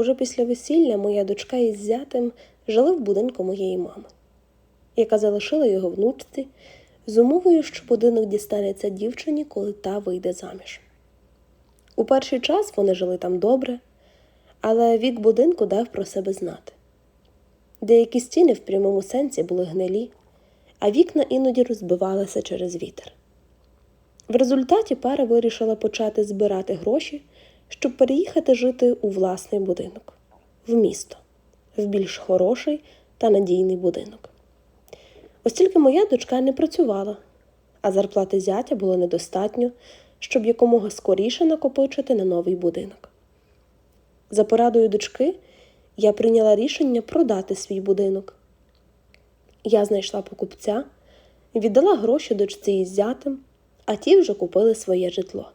Уже після весілля моя дочка із зятем жили в будинку моєї мами, яка залишила його внучці з умовою, що будинок дістанеться дівчині, коли та вийде заміж. У перший час вони жили там добре, але вік будинку дав про себе знати. Деякі стіни в прямому сенсі були гнилі, а вікна іноді розбивалися через вітер. В результаті пара вирішила почати збирати гроші, щоб переїхати жити у власний будинок в місто, в більш хороший та надійний будинок. Ось тільки моя дочка не працювала, а зарплати зятя було недостатньо, щоб якомога скоріше накопичити на новий будинок. За порадою дочки я прийняла рішення продати свій будинок. Я знайшла покупця, віддала гроші дочці із зятем, а ті вже купили своє житло.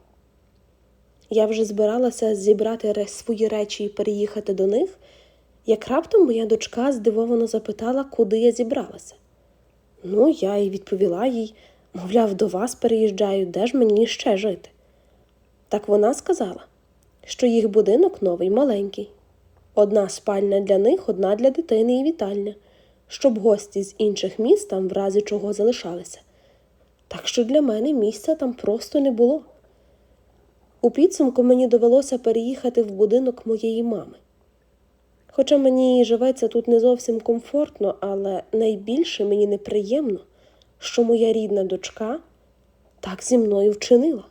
Я вже збиралася зібрати свої речі і переїхати до них, як раптом моя дочка здивовано запитала, куди я зібралася. Ну, я й відповіла їй, мовляв, до вас переїжджаю, де ж мені ще жити? Так вона сказала, що їх будинок новий маленький. Одна спальня для них, одна для дитини і вітальня, щоб гості з інших міст там в разі чого залишалися. Так що для мене місця там просто не було. У підсумку мені довелося переїхати в будинок моєї мами. Хоча мені живеться тут не зовсім комфортно, але найбільше мені неприємно, що моя рідна дочка так зі мною вчинила.